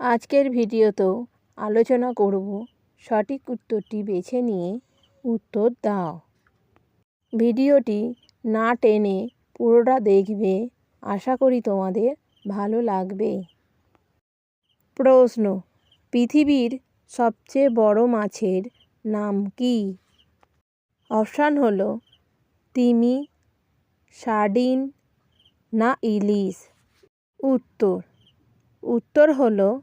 আজকের ভিডিওতেও আলোচনা করব সঠিক উত্তরটি বেছে নিয়ে উত্তর দাও। ভিডিওটি না টেনে পুরোটা দেখবে আশা করি তোমাদের ভালো লাগবে। প্রশ্ন, পৃথিবীর সবচেয়ে বড় মাছের নাম কি? অপশান হল তিমি সার্ডিন না ইলিশ। উত্তর উত্তর হল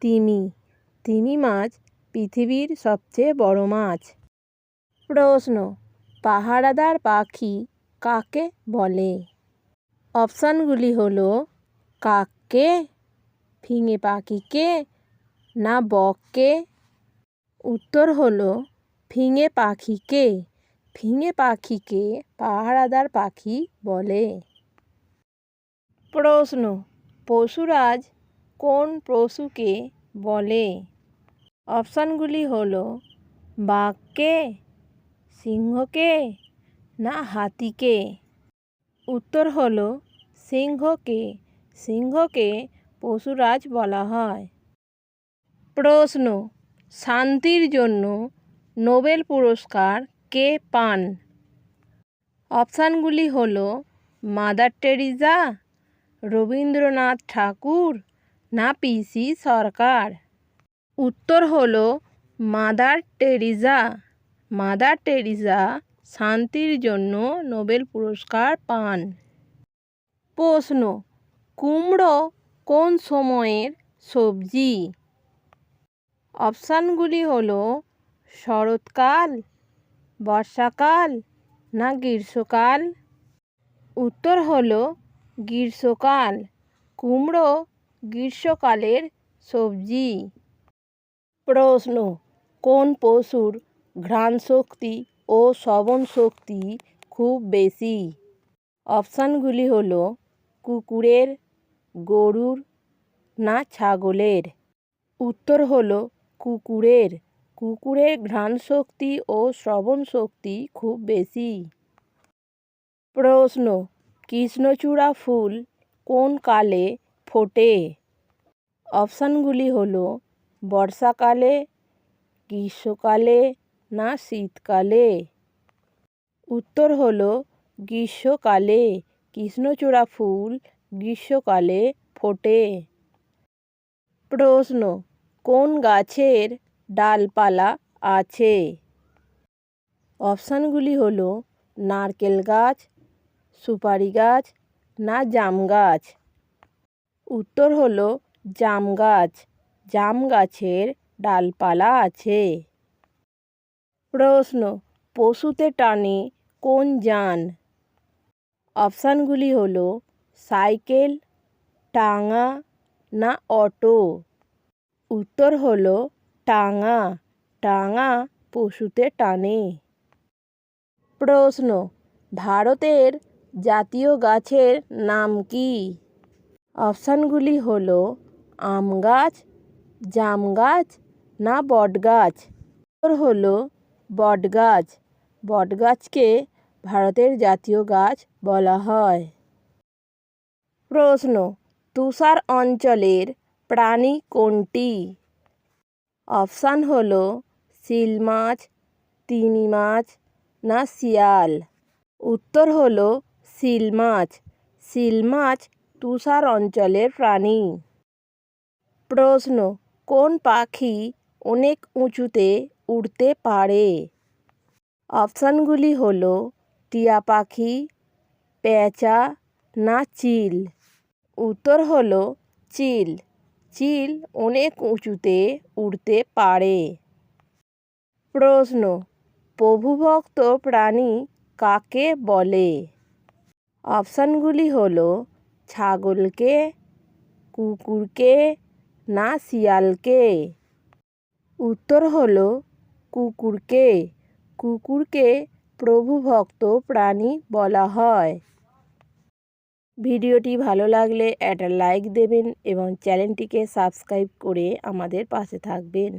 তিমি। তিমি মাছ পৃথিবীর সবচেয়ে বড় মাছ। প্রশ্ন, পাহারাদার পাখি কাকে বলে? অপশানগুলি হলো, কাককে, ফিঙে পাখিকে না বককে? উত্তর হল, ফিঙে পাখিকে। ফিঙে পাখিকে পাহারাদার পাখি বলে। প্রশ্ন, পশুরাজ কোন পশুকে বলে? অপশানগুলি হলো, বাঘকে, সিংহকে, না হাতিকে? উত্তর হলো, সিংহকে। সিংহকে পশুরাজ বলা হয়। প্রশ্ন, শান্তির জন্য নোবেল পুরস্কার কে পান? অপশানগুলি হলো, মাদার টেরিজা রবীন্দ্রনাথ ঠাকুর না পিসি সরকার। উত্তর হলো, মাদার টেরিজা। মাদার টেরিজা শান্তির জন্য নোবেল পুরস্কার পান। প্রশ্ন, কুমড়ো কোন সময়ের সবজি? অপশানগুলি হলো, শরৎকাল, বর্ষাকাল না গ্রীষ্মকাল? উত্তর হল, গ্রীষ্মকাল। কুমড়ো গ্রীষ্মকালের সবজি। প্রশ্ন, কোন পশুর ঘ্রাণ শক্তি ও শ্রবণ শক্তি খুব বেশি? অপশানগুলি হলো, কুকুরের, গরুর না ছাগলের? উত্তর হলো, কুকুরের। কুকুরের ঘ্রাণ শক্তি ও শ্রবণ শক্তি খুব বেশি। প্রশ্ন, কৃষ্ণচূড়া ফুল কোন কালে ফোটে। অপশানগুলি হলো, বর্ষাকালে, গ্রীষ্মকালে না শীতকালে। উত্তর হলো, গ্রীষ্মকালে, কৃষ্ণচূড়া ফুল গ্রীষ্মকালে ফোটে। প্রশ্ন, কোন গাছের ডালপালা আছে? অপশানগুলি হলো, নারকেল গাছ, সুপারি গাছ না জাম গাছ? উত্তর হলো জাম গাছ। জাম গাছের ডালপালা আছে। প্রশ্ন, পশুতে টানে কোন যান? অপশানগুলি হলো সাইকেল, টাঙা না অটো? উত্তর হলো টাঙা। টাঙা পশুতে টানে। প্রশ্ন, ভারতের জাতীয় গাছের নাম কি? অপশানগুলি হলো আম গাছ, জাম গাছ না বট গাছ উত্তর হলো বট গাছ বট গাছকে ভারতের জাতীয় গাছ বলা হয়। প্রশ্ন, তুষার অঞ্চলের প্রাণী কোনটি? অপশান হলো শিল মাছ, তিমি মাছ না শিয়াল। উত্তর হলো শিল মাছ। শিল মাছ তুষার অঞ্চলের প্রাণী। প্রশ্ন, কোন পাখি অনেক উঁচুতে উড়তে পারে? অপশানগুলি হলো, টিয়া পাখি, পেঁচা না চিল? উত্তর হলো, চিল। চিল অনেক উঁচুতে উড়তে পারে। প্রশ্ন, প্রভুভক্ত প্রাণী কাকে বলে? অপশানগুলি হলো ছাগলকে, কুকুরকে না শিয়ালকে? উত্তর হলো কুকুরকে। কুকুরকে প্রভুভক্ত প্রাণী বলা হয়। ভিডিওটি ভালো লাগলে একটা লাইক দেবেন এবং চ্যানেলটিকে সাবস্ক্রাইব করে আমাদের পাশে থাকবেন।